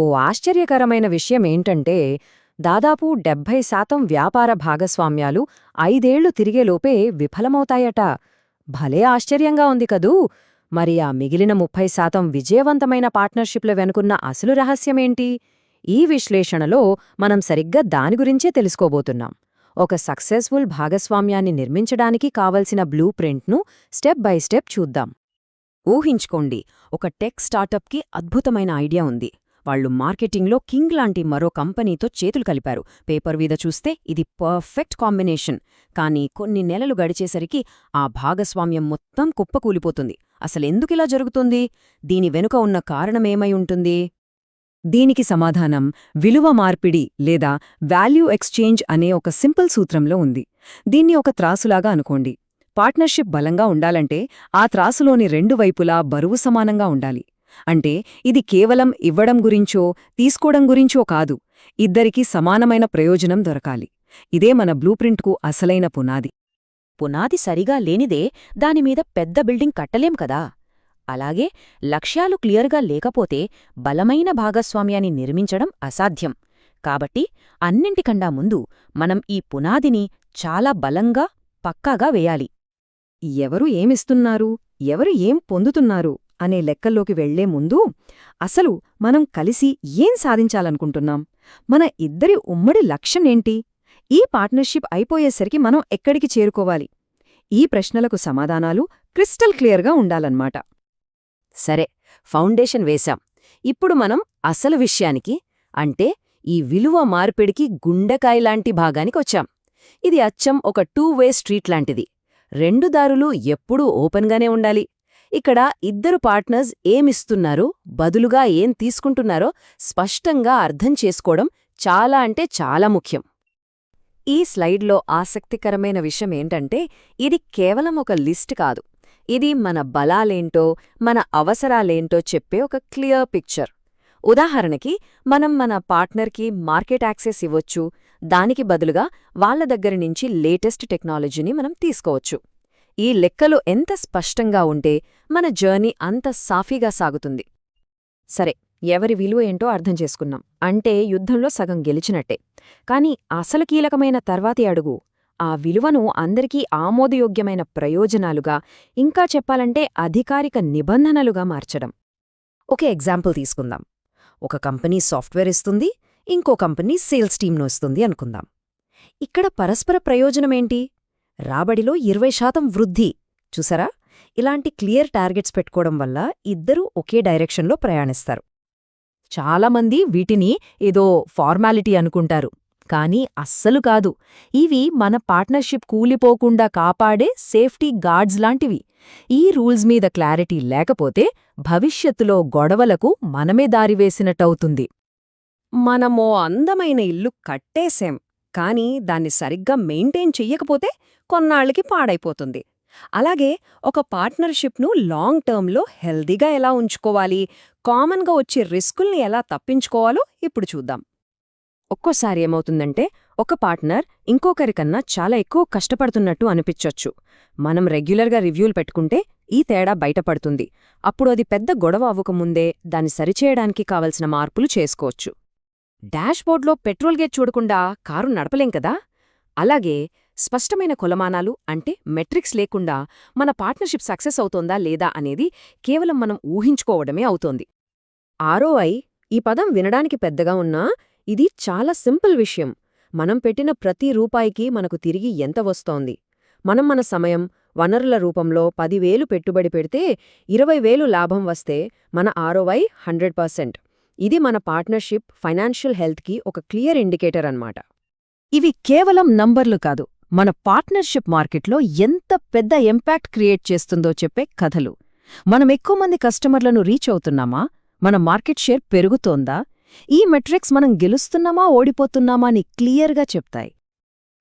ఓ ఆశ్చర్యకరమైన విషయమేంటంటే దాదాపు డెబ్భై శాతం వ్యాపార భాగస్వామ్యాలు ఐదేళ్ళు తిరిగేలోపే విఫలమవుతాయట. భలే ఆశ్చర్యంగా ఉంది కదూ! మరి ఆ మిగిలిన ముప్పై శాతం విజయవంతమైన పార్ట్నర్షిప్ల వెనుకున్న అసలు రహస్యమేంటి? ఈ విశ్లేషణలో మనం సరిగ్గా దాని గురించే తెలుసుకోబోతున్నాం. ఒక సక్సెస్ఫుల్ భాగస్వామ్యాన్ని నిర్మించడానికి కావలసిన బ్లూ ప్రింట్ను స్టెప్ బై స్టెప్ చూద్దాం. ఊహించుకోండి ఒక టెక్ స్టార్టప్కి అద్భుతమైన ఐడియా ఉంది. వాళ్ళు మార్కెటింగ్లో కింగ్ లాంటి మరో కంపెనీతో చేతులు కలిపారు. పేపర్ మీద చూస్తే ఇది పర్ఫెక్ట్ కాంబినేషన్. కానీ కొన్ని నెలలు గడిచేసరికి ఆ భాగస్వామ్యం మొత్తం కుప్పకూలిపోతుంది. అసలెందుకిలా జరుగుతుంది? దీని వెనుక ఉన్న కారణమేమై ఉంటుంది? దీనికి సమాధానం విలువ మార్పిడి లేదా వాల్యూ ఎక్స్చేంజ్ అనే ఒక సింపుల్ సూత్రంలో ఉంది. దీన్ని ఒక త్రాసులాగా అనుకోండి. పార్ట్నర్షిప్ బలంగా ఉండాలంటే ఆ త్రాసులోని రెండు వైపులా బరువు సమానంగా ఉండాలి. అంటే ఇది కేవలం ఇవ్వడం గురించో తీసుకోవడం గురించో కాదు. ఇద్దరికీ సమానమైన ప్రయోజనం దొరకాలి. ఇదే మన బ్లూప్రింట్కు అసలైన పునాది. పునాది సరిగా లేనిదే దానిమీద పెద్ద బిల్డింగ్ కట్టలేం కదా? అలాగే లక్ష్యాలు క్లియర్గా లేకపోతే బలమైన భాగస్వామ్యాన్ని నిర్మించడం అసాధ్యం. కాబట్టి అన్నింటికన్నా ముందు మనం ఈ పునాదిని చాలా బలంగా పక్కాగా వేయాలి. ఎవరు ఏమిస్తున్నారు? ఎవరు ఏం పొందుతున్నారు? అనే లెక్కల్లోకి వెళ్ళే ముందు అసలు మనం కలిసి ఏం సాధించాలనుకుంటున్నాం? మన ఇద్దరి ఉమ్మడి లక్ష్యమేంటి ఈ పార్ట్నర్షిప్ అయిపోయేసరికి మనం ఎక్కడికి చేరుకోవాలి? ఈ ప్రశ్నలకు సమాధానాలు క్రిస్టల్ క్లియర్గా ఉండాలన్నమాట. సరే ఫౌండేషన్ వేశాం. ఇప్పుడు మనం అసలు విషయానికి అంటే ఈ విలువ మార్పిడికి గుండెకాయలాంటి భాగానికి వచ్చాం. ఇది అచ్చం ఒక టూ వే స్ట్రీట్ లాంటిది. రెండు దారులు ఎప్పుడూ ఓపెన్గానే ఉండాలి. ఇక్కడ ఇద్దరు పార్ట్నర్స్ ఏమిస్తున్నారు బదులుగా ఏం తీసుకుంటున్నారో స్పష్టంగా అర్థం చేసుకోవడం చాలా అంటే చాలా ముఖ్యం. ఈ స్లైడ్లో ఆసక్తికరమైన విషయం ఏంటంటే ఇది కేవలం ఒక లిస్ట్ కాదు. ఇది మన బలాలేంటో మన అవసరాలేంటో చెప్పే ఒక క్లియర్ పిక్చర్. ఉదాహరణకి మనం మన పార్ట్నర్కి మార్కెట్ యాక్సెస్ ఇవ్వొచ్చు దానికి బదులుగా వాళ్ళ దగ్గర నుంచి లేటెస్ట్ టెక్నాలజీని మనం తీసుకోవచ్చు. ఈ లెక్కలు ఎంత స్పష్టంగా ఉంటే మన జర్నీ అంత సాఫీగా సాగుతుంది. సరే ఎవరి విలువ ఏంటో అర్థం చేసుకున్నాం అంటే యుద్ధంలో సగం గెలిచినట్టే. కాని అసలు కీలకమైన తర్వాతి అడుగు ఆ విలువను అందరికీ ఆమోదయోగ్యమైన ప్రయోజనాలుగా ఇంకా చెప్పాలంటే అధికారిక నిబంధనలుగా మార్చడం. ఒక ఎగ్జాంపుల్ తీసుకుందాం. ఒక కంపెనీ సాఫ్ట్వేర్ ఇస్తుంది ఇంకో కంపెనీ సేల్స్ టీమ్ను ఇస్తుంది అనుకుందాం. ఇక్కడ పరస్పర ప్రయోజనమేంటి రాబడిలో ఇరవై శాతం వృద్ధి. చూసారా? ఇలాంటి క్లియర్ టార్గెట్స్ పెట్టుకోవడం వల్ల ఇద్దరూ ఒకే డైరెక్షన్లో ప్రయాణిస్తారు. చాలామంది వీటిని ఏదో ఫార్మాలిటీ అనుకుంటారు. కానీ అస్సలు కాదు. ఇవి మన పార్ట్నర్షిప్ కూలిపోకుండా కాపాడే సేఫ్టీ గార్డ్స్ లాంటివి. ఈ రూల్స్ మీద క్లారిటీ లేకపోతే భవిష్యత్తులో గొడవలకు మనమే దారివేసినట్టవుతుంది మనమో అందమైన ఇల్లు కట్టేశాం. కాని దాన్ని సరిగ్గా మెయింటైన్ చెయ్యకపోతే కొన్నాళ్ళకి పాడైపోతుంది. అలాగే ఒక పార్ట్నర్షిప్ను లాంగ్ టర్మ్లో హెల్దీగా ఎలా ఉంచుకోవాలి కామన్గా వచ్చే రిస్కుల్ని ఎలా తప్పించుకోవాలో ఇప్పుడు చూద్దాం. ఒక్కోసారి ఏమవుతుందంటే ఒక పార్ట్నర్ ఇంకొకరికన్నా చాలా ఎక్కువ కష్టపడుతున్నట్టు అనిపించొచ్చు. మనం రెగ్యులర్గా రివ్యూలు పెట్టుకుంటే ఈ తేడా బయటపడుతుంది. అప్పుడు అది పెద్ద గొడవ అవ్వకముందే దాన్ని సరిచేయడానికి కావలసిన మార్పులు చేసుకోవచ్చు. డాష్బోర్డ్లో పెట్రోల్ గేట్ చూడకుండా కారు నడపలేం కదా? అలాగే స్పష్టమైన కొలమానాలు అంటే మెట్రిక్స్ లేకుండా మన పార్ట్నర్షిప్ సక్సెస్ అవుతోందా లేదా అనేది కేవలం మనం ఊహించుకోవడమే అవుతోంది. ఆరోఐ ఈ పదం వినడానికి పెద్దగా ఉన్నా ఇది చాలా సింపుల్ విషయం. మనం పెట్టిన ప్రతి రూపాయికి మనకు తిరిగి ఎంత వస్తోంది? మనం మన సమయం వనరుల రూపంలో పదివేలు పెట్టుబడి పెడితే ఇరవై వేలు లాభం వస్తే మన ఆరోవై హండ్రెడ్ పర్సెంట్. ఇది మన పార్ట్నర్షిప్ ఫైనాన్షియల్ హెల్త్కి ఒక క్లియర్ ఇండికేటర్ అన్నమాట. ఇవి కేవలం నంబర్లు కాదు మన పార్ట్నర్షిప్ మార్కెట్లో ఎంత పెద్ద ఇంపాక్ట్ క్రియేట్ చేస్తుందో చెప్పే కథలు. మనం ఎక్కువ మంది కస్టమర్లను రీచ్ అవుతున్నామా? మన మార్కెట్ షేర్ పెరుగుతోందా? ఈ మెట్రిక్స్ మనం గెలుస్తున్నామా ఓడిపోతున్నామా అని క్లియర్గా చెప్తాయి.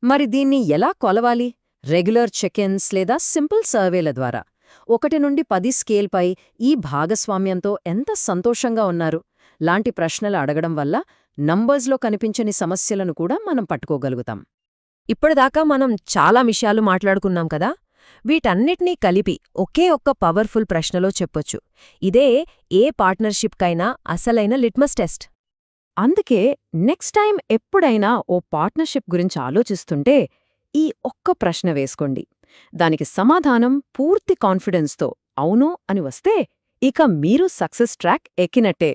మరి దీన్ని ఎలా కొలవాలి? రెగ్యులర్ చెక్-ఇన్స్ లేదా సింపుల్ సర్వేల ద్వారా. ఒకటి నుండి పది స్కేల్పై ఈ భాగస్వామ్యంతో ఎంత సంతోషంగా ఉన్నారు. లాంటి ప్రశ్నలు అడగడం వల్ల నంబర్స్లో కనిపించని సమస్యలను కూడా మనం పట్టుకోగలుగుతాం. ఇప్పటిదాకా మనం చాలా విషయాలు మాట్లాడుకున్నాం కదా? వీటన్నిటినీ కలిపి ఒకే ఒక్క పవర్ఫుల్ ప్రశ్నలో చెప్పొచ్చు. ఇదే ఏ పార్ట్నర్షిప్కైనా అసలైన లిట్మస్ టెస్ట్ అందుకే నెక్స్ట్ టైం ఎప్పుడైనా ఓ పార్ట్నర్షిప్ గురించి ఆలోచిస్తుంటే ఈ ఒక్క ప్రశ్న వేసుకోండి. దానికి సమాధానం పూర్తి కాన్ఫిడెన్స్తో అవును అని వస్తే ఇక మీరు సక్సెస్ ట్రాక్ ఎక్కినట్టే.